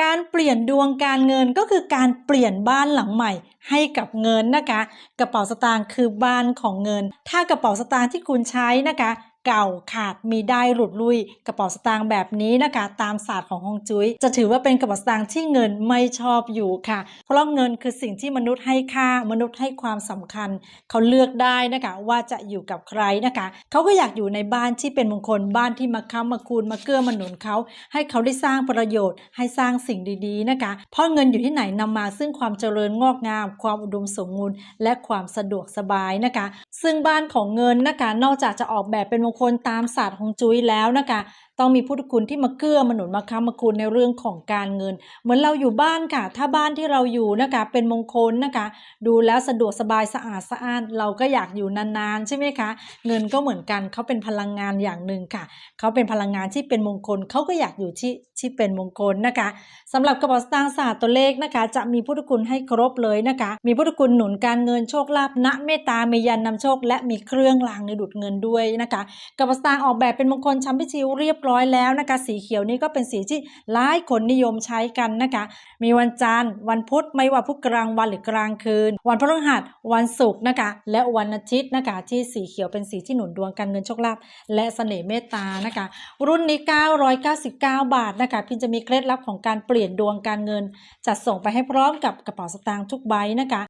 การเปลี่ยนดวงการเงินก็คือการเปลี่ยนบ้านหลังใหม่ให้กับเงินนะคะ กระเป๋าสตางค์คือบ้านของเงิน ถ้ากระเป๋าสตางค์ที่คุณใช้นะคะ เก่าขาดมีได้หลุดลุยกระเป๋าสตางค์แบบนี้นะคะ ตามศาสตร์ของฮงจุ้ยจะถือว่าเป็นกระเป๋าสตางค์ที่เงินไม่ชอบอยู่ค่ะ เพราะเงินคือสิ่งที่มนุษย์ให้ค่ามนุษย์ให้ความสำคัญ เขาเลือกได้นะคะว่าจะอยู่กับใครนะคะ เขาก็อยากอยู่ในบ้านที่เป็นมงคลบ้านที่มาค้ำมาคูณมาเกื้อมาหนุนเขาให้เขาได้สร้างประโยชน์ ให้สร้างสิ่งดีๆนะคะ เพราะเงินอยู่ที่ไหนนำมาซึ่งความเจริญงอกงาม ความอุดมสมบูรณ์และความสะดวกสบายนะคะ ซึ่งบ้านของเงินนะคะนอกจากจะออกแบบเป็นมงคลตามศาสตร์ของจุ้ยแล้วนะคะ ต้องมีพุทธคุณที่มาเกื้อมาหนุนมาค้ำมาคูณในเรื่องของการเงิน เหมือนเราอยู่บ้านค่ะ ถ้าบ้านที่เราอยู่นะคะเป็นมงคลนะคะ ดูแล้วสะดวกสบายสะอาดสะอ้านเราก็อยากอยู่นานๆใช่ไหมคะ เงินก็เหมือนกันเขาเป็นพลังงานอย่างหนึ่งค่ะเขาเป็นพลังงานที่เป็นมงคลเขาก็อยากอยู่ที่ที่เป็นมงคลนะคะสำหรับกระเป๋าสตางค์ศาสตร์ตัวเลขนะคะ จะมีพุทธคุณให้ครบเลยนะคะ มีพุทธคุณหนุนการเงินโชคลาภณเมตตาเมยันนำโชค และมีเครื่องรางในดูดเงินด้วยนะคะกระเป๋าสตางค์ออกแบบเป็นมงคลช้ำพิชิวเรียบร้อย้อยแล้วนะคะ สีเขียวนี่ก็เป็นสีที่หลายคนนิยมใช้กันนะคะ มีวันจันทร์ วันพุธไม่ว่าพุธกลางวันหรือกลางคืน วันพฤหัสวันศุกร์นะคะ และวันอาทิตย์นะคะที่สีเขียวเป็นสีที่หนุนดวงการเงินโชคลาภและเสน่ห์เมตตานะคะ รุ่นนี้ 999 บาทนะคะพิมจะมีเคล็ดลับของการเปลี่ยนดวงการเงิน จัดส่งไปให้พร้อมกับกระเป๋าสตางค์ทุกใบนะคะ